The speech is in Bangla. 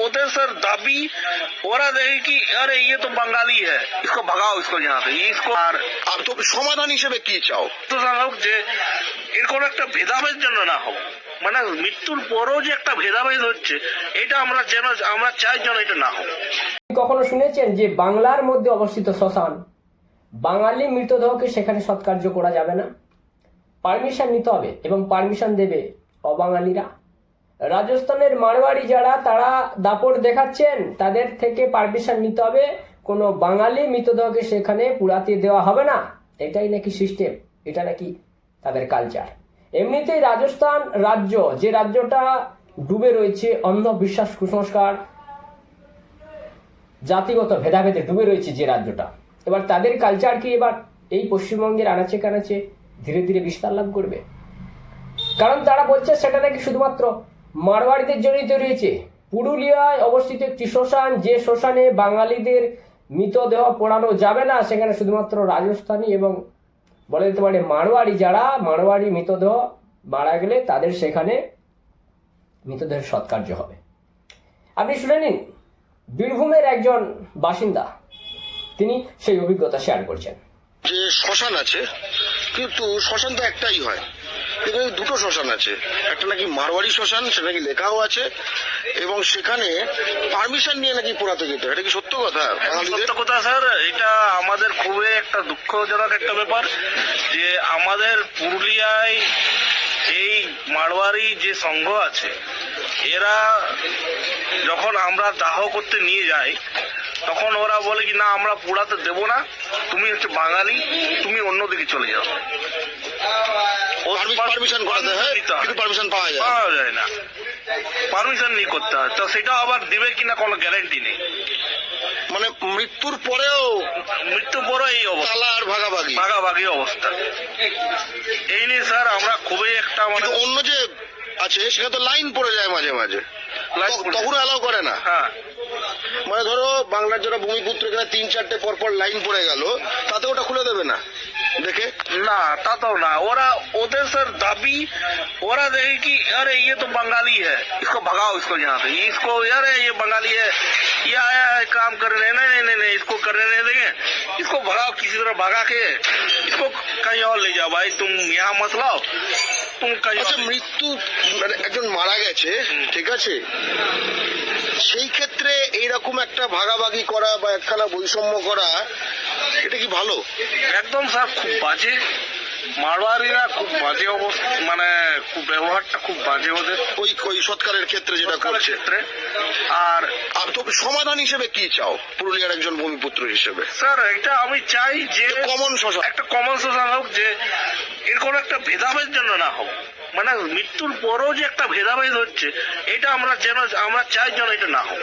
ওদের স্যার দাবি ওরা দেখে কি আরে ये तो बंगाली है इसको भगाओ इसको यहाँ से इसको আর আর তো সমাধান হিসেবে কি চাও তো হোক যে এর কোনো একটা ভেদাভেদ যেন না হোক মানে মৃত্যুর পরেও যে একটা ভেদাভেদ হচ্ছে এটা আমরা যেন আমরা চাই যেন এটা না হোক কখনো শুনেছেন যে বাংলার মধ্যে অবস্থিত শ্মশান বাঙালি মৃতদেহকে সেখানে সৎকার্য করা যাবে না পারমিশন নিতে হবে এবং পারমিশন দেবে অবাঙালিরা রাজস্থানের মারোয়াড়ি যারা, তারা দাপট দেখাচ্ছেন। তাদের থেকে পারমিশন নিতে হবে। কোনো বাঙালি মৃতদেহকে সেখানে পুরাতে দেওয়া হবে না। এটাই নাকি সিস্টেম এটা নাকি তাদের কালচার এমনিতেই রাজস্থান রাজ্য, যে রাজ্যটা ডুবে রয়েছে, অন্ধবিশ্বাস কুসংস্কার, জাতিগত ভেদাভেদে ডুবে রয়েছে যে রাজ্যটা। এবার তাদের কালচার কি এবার এই পশ্চিমবঙ্গের আনাচে কানাচে ধীরে ধীরে বিস্তার লাভ করবে? কারণ তারা বলছে সেটা নাকি শুধুমাত্র মারওয়াড়িদের জন্যই তৈরি হয়েছে পুরুলিয়ায় অবস্থিত একটি শ্মশান, যে শ্মশানে বাঙালিদের মৃতদেহ পোড়ানো যাবে না, সেখানে শুধুমাত্র রাজস্থানী এবং বলে যেতে পারে মারোয়াড়ি যারা মারোয়াড়ি মৃতদেহ মারা গেলে তাদের সেখানে মৃতদেহের সৎকার্য হবে। আপনি শুনে নিন, বীরভূমের একজন বাসিন্দা, তিনি সেই অভিজ্ঞতা শেয়ার করছেন। যে শ্মশান আছে, কিন্তু শ্মশান তো একটাই হয়। কিন্তু দুটো শ্মশান আছে। একটা নাকি মারোয়ারি শ্মশান সেটা নাকি লেখাও আছে এবং সেখানে পারমিশন নিয়ে নাকি পোড়াতে যেত এটা কি সত্য কথা? সত্য কথা স্যার। এটা আমাদের খুবই একটা দুঃখজনক একটা ব্যাপার যে আমাদের পুরুলিয়ায় এই মারওয়ারি যে সংঘ আছে এরা যখন আমরা দাহ করতে নিয়ে যাই তখন ওরা বলে কি না আমরা পোড়াতে দেবো না। তুমি হচ্ছে বাঙালি তুমি অন্যদিকে চলে যাও। পারমিশন করাতে হয় কিন্তু পারমিশন পাওয়া যায় পাওয়া যায় না। পারমিশন নিয়ে করতে হয়। তো সেটাও আবার দিবে কিনা কোনো গ্যারেন্টি নেই। মানে মৃত্যুর পরেও মৃত্যু পরে এই অবস্থা। আর ভাগাভাগি। ভাগাভাগি অবস্থা। এই নিয়ে স্যার আমরা খুবই একটা মানে অন্য যে আছে সেখানে তো লাইন পড়ে যায় মাঝে মাঝে। তখন অ্যালাউ করে না। হ্যাঁ। মানে ধরো বাংলার যারা ভূমিপুত্র এখানে তিন চারটে পর পর লাইন পড়ে গেল তাতে ওটা খুলে দেবে না। দেখে না তা তো না ওরা ওদের স্যার দাবি ওরা দেখে কি अरे ये तो बंगाली है इसको भगाओ इसको यहाँ से इसको अरे ये बंगाली है ये आया है काम करने नहीं नहीं नहीं नहीं इसको करने नहीं देंगे इसको भगाओ किसी तरह भगा के इसको कहीं और ले जाओ भाई तुम यहाँ मत लाओ আচ্ছা মৃত্যু মানে একজন মারা গেছে ঠিক আছে? সেই ক্ষেত্রে এইরকম একটা ভাগাভাগি করা বা একখানা বৈষম্য করা এটা কি ভালো? একদম স্যার খুব বাজে। মারোয়ারিরা খুব বাজে অবস্থা মানে খুব ব্যবহারটা খুব বাজে ওদের। ওই ওই সৎকারের ক্ষেত্রে যেটা করছে। ক্ষেত্রে। আর আর তো সমাধান হিসেবে কি চাও? পুরুলিয়ার একজন ভূমিপুত্র হিসেবে। স্যার এটা আমি চাই যে কমন শ্মশান একটা কমন সোশ্যাল হোক যে এর কোনো একটা ভেদাভেদ যেন না হোক। মানে মৃত্যুর পরও যে একটা ভেদাভেদ হচ্ছে এটা আমরা যেন আমরা চাই যেন এটা না হোক।